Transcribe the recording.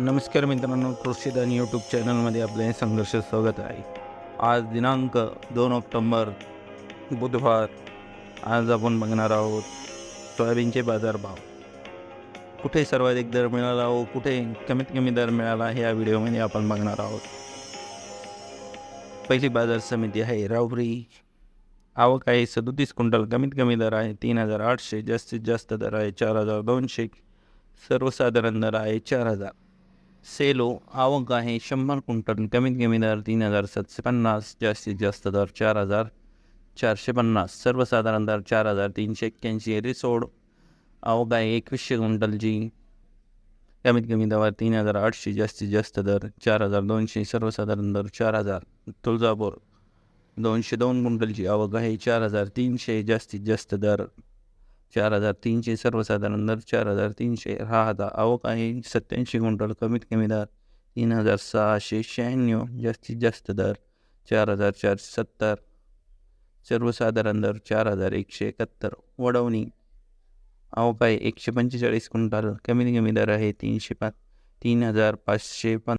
नमस्कार मित्रांनो कृषीदान यूट्यूब चॅनलमध्ये आपले संघर्ष स्वागत आहे. आज दिनांक दोन ऑक्टोंबर बुधवार. आज आपण बघणार आहोत सोयाबीनचे बाजारभाव. कुठे सर्वाधिक दर मिळाला आहो कुठे कमीत कमी दर मिळाला हे या व्हिडिओमध्ये आपण बघणार आहोत. पहिली बाजार समिती आहे रावरी. आवक आहे सदोतीस क्विंटल कमीत कमी दर आहे तीन हजार आठशे जास्तीत जास्त दर आहे चार हजार दोनशे सर्वसाधारण दर आहे चार हजार. सेलो आवक आहे शंभर क्विंटल कमीत कमी दर तीन हजार सातशे पन्नास जास्तीत जास्त दर चार हजार चारशे पन्नास सर्वसाधारण दर चार हजार तीनशे एक्क्याऐंशी रिसोड आवक आहे एकवीसशे क्विंटलची कमीत कमी दर तीन हजार आठशे जास्तीत जास्त दर चार हजार दोनशे सर्वसाधारण दर चार हजार तुळजापूर दोनशे दोन क्विंटलची आवक आहे चार हजार तीनशे जास्तीत जास्त दर चार हजार तीनशे सर्वसाधारण दर चार हजार तीनशे हा हजार आवक आहे. सत्याऐंशी क्विंटल कमीत कमी दर तीन हजार सहाशे शहाण्णव जास्तीत जास्त दर चार हजार चारशे सत्तर सर्वसाधारण दर चार हजार एकशे एकाहत्तर वडवणी. आवक आहे एकशे पंचेचाळीस क्विंटल कमीत कमी दर आहे तीनशे पाच तीन हजार पाचशे पन